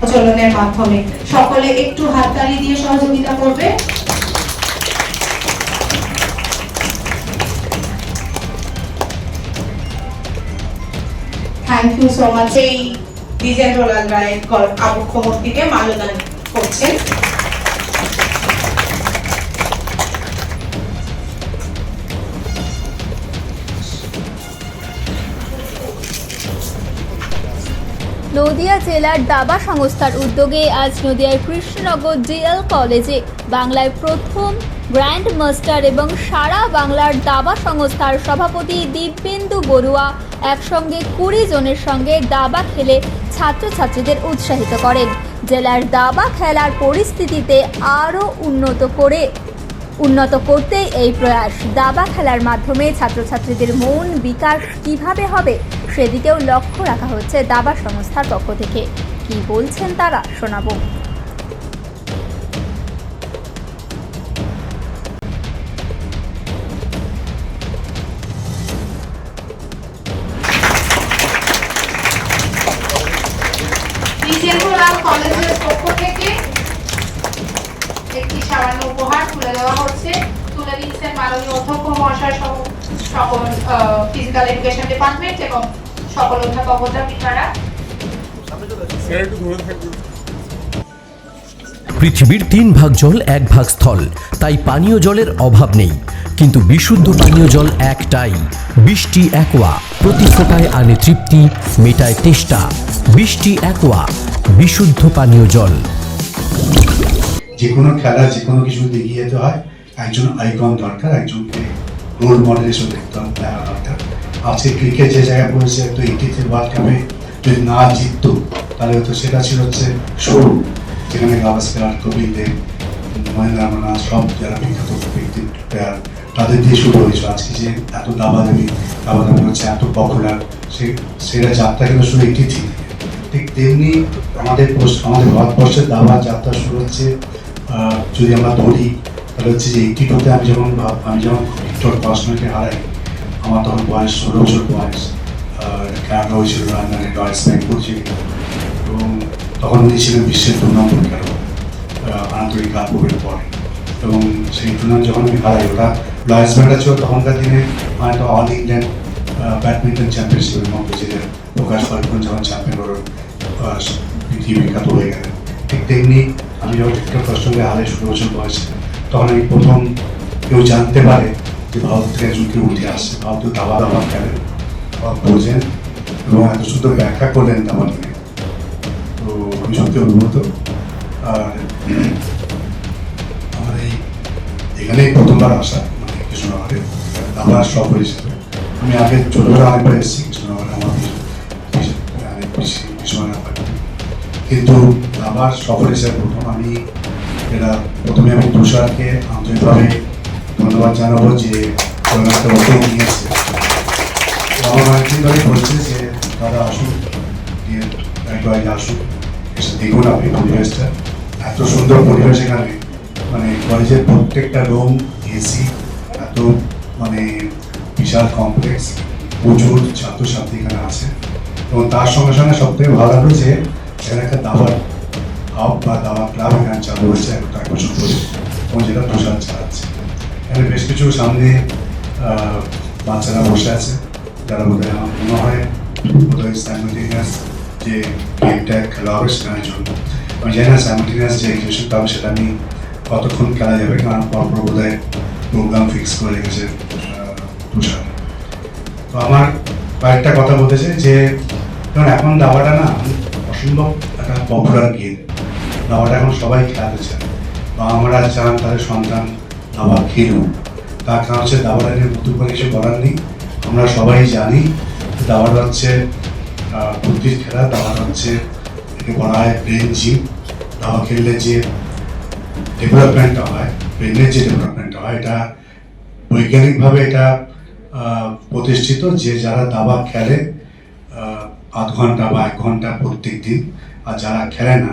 প্রচলনের মাধ্যমে। সকলে একটু হাততালি দিয়ে সহযোগিতা করবে। থ্যাংক ইউ সো মাচ এই দ্বিজেন্দ্রলাল রায়ের কর- আবক্ষ মূর্তিকে মাল্যদান করছেন। নদিয়া জেলার দাবা সংস্থার উদ্যোগে আজ নদিয়ার কৃষ্ণনগর জিএল কলেজে বাংলায় প্রথম গ্র্যান্ড মাস্টার এবং সারা বাংলার দাবা সংস্থার সভাপতি দিব্যেন্দু বড়ুয়া একসঙ্গে কুড়ি জনের সঙ্গে দাবা খেলে ছাত্রছাত্রীদের উৎসাহিত করেন। জেলার দাবা খেলার পরিস্থিতিতে আরও উন্নত করে উন্নত করতেই এই প্রয়াস। দাবা খেলার মাধ্যমে ছাত্রছাত্রীদের মন, বিকাশ কীভাবে হবে সেদিকেও লক্ষ্য রাখা হচ্ছে দাবা সংস্থার পক্ষ থেকে। কি বলছেন তারা, শোনাবো। দেওয়া হচ্ছে। তুলে মাননীয় অধ্যক্ষ মহাশয় সহ সকল ফিজিক্যাল এডুকেশন ডিপার্টমেন্ট এবং সকল অধ্যাপক অধ্যাপিকারা। পৃথিবীর তিন ভাগ জল, এক ভাগ স্থল। তাই পানীয় জলের অভাব নেই। কিন্তু বিশুদ্ধ পানীয় জল একটাই। বৃষ্টি, একোয়া। প্রতি ফোটায় আনে তৃপ্তি, মেটায় তেষ্টা। বৃষ্টি, একোয়া। বিশুদ্ধ পানীয় জল। যে কোনো খেলা যে কোনো কিছু এগিয়ে যেতে হয়। একজন আইকন দরকার একজনকে রোল মডেল হিসেবে দেখতে দরকার। আজকে ক্রিকেট যে জায়গায় পড়েছে, তো এইটিতে ওয়ার্ল্ড কাপে যদি না জিততো, তাহলে হয়তো সেটা ছিল হচ্ছে শুরু। যেখানে গাভাস্কার, কপিল দেব, মহেন্দ্র রামনা সব যারা বিখ্যাত প্লেয়ার তাদের দিয়ে শুরু হয়েছিল আজকে যে এত দাবাদাবি দাবাদাবি হচ্ছে, এত পপুলার সে সেটা যাত্রা কিন্তু শুরু এইটি থেকে ঠিক তেমনি আমাদের আমাদের ভারতবর্ষের দাবা যাত্রা শুরু হচ্ছে যদি আমরা ধরি তাহলে হচ্ছে যে এইটি টুতে আমি ভাব- আমি যখন ভিক্টর পাসনাকে হারাই, আমার তখন বয়স ষোলো বছর বয়স খেলাটা হয়েছিল লন্ডনে ডয়েস ব্যাংক করছি। এবং তখন উনি ছিলেন বিশ্বের দু নম্বর খেলোয়াড় আন্তরিক কাপুরের পরে। এবং সেই টুর্নামেন্ট যখন আমি হারাই, ওটা লয়েস ব্যাংকটা ছিল তখনকার দিনে মানে তো অল ইংল্যান্ড ব্যাডমিন্টন চ্যাম্পিয়নশিপের মধ্যে যে প্রকাশ পার্বণ যখন চ্যাম্পিয়ন হলো পৃথিবী বিখ্যাত হয়ে গেলেন ঠিক তেমনি আমি যখন ভিক্টর কষ্টকে হারাই ষোলো বছর তখন আমি প্রথম কেউ জানতে পারে যে ভারত থেকে একজন কেউ উঠে আসছে। ভারতীয় দাবা দাবা খেলেন বা বোঝেন এবং এত সুন্দর ব্যাখ্যা করলেন দাবা নিয়ে তো আমি সত্যি অনুভূত। আর আমার এই এখানেই প্রথমবার আসা মানে কৃষ্ণনগরে। দাবার সফর হিসেবে আমি আগে ছোটবেলা অনেকবার এসেছি, কৃষ্ণনগরে আমার কৃষ্ণনগর। কিন্তু দাবার সফর হিসেবে প্রথম আমি এরা প্রথমে আমি তুষারকে আন্তরিকভাবে ধন্যবাদ জানাব যে একটা নিয়েছে আমার বলছে যে দাদা দিয়ে একবার আসুন এসে দেখুন আপনি পরিবেশটা। এত সুন্দর পরিবেশ এখানে। মানে কলেজের প্রত্যেকটা রুম এসি এত মানে বিশাল কমপ্লেক্স, প্রচুর ছাত্রছাত্রী এখানে আছে। এবং তার সঙ্গে সঙ্গে সব থেকে ভালো লাগল যে এখানে একটা দাবার হাব বা দাবার ক্লাব এখানে চালু হয়েছে, একটা এক বছর ধরে এবং যেটা তুষার চালাচ্ছে। এখানে বেশ কিছু সামনে বাচ্চারা বসে আছে, যারা বোধ হয় আমার মনে হয় বোধ হয় স্যামিটিনিয়াস যে গেমটা খেলা হবে সেখানের জন্য আমি জানি না স্যামিটিনিয়াস যে এক্সিবিশনটা হবে সেটা আমি কতক্ষণ খেলা যাবে, কারণ পরপর বোধ হয় প্রোগ্রাম ফিক্স করে রেখেছে তুষার তো আমার কয়েকটা কথা বলতে চাই যে, কারণ এখন দাবাটা না অসম্ভব একটা পপুলার গেম দাবাটা এখন সবাই খেলাতে চায়। বা আমরা চান তাদের সন্তান দাবা খেলুক তার কারণ হচ্ছে দাবাটা নিয়ে নতুন করে কিছু বলার নেই। আমরা সবাই জানি, দাবাটা হচ্ছে বুদ্ধির খেলা, দাবাটা হচ্ছে একে বলা হয় ব্রেন জিম দাবা খেললে যে ডেভেলপমেন্টটা হয় ব্রেনের যে ডেভেলপমেন্টটা হয়, এটা বৈজ্ঞানিকভাবে এটা প্রতিষ্ঠিত যে যারা দাবা খেলে আধ ঘণ্টা বা এক ঘণ্টা প্রত্যেক দিন আর যারা খেলে না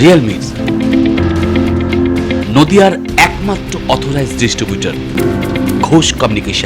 রিয়েলমি নদিয়ার একমাত্র অথরাইজ ডিস্ট্রিবিউটার ঘোষ কমিউনিকেশন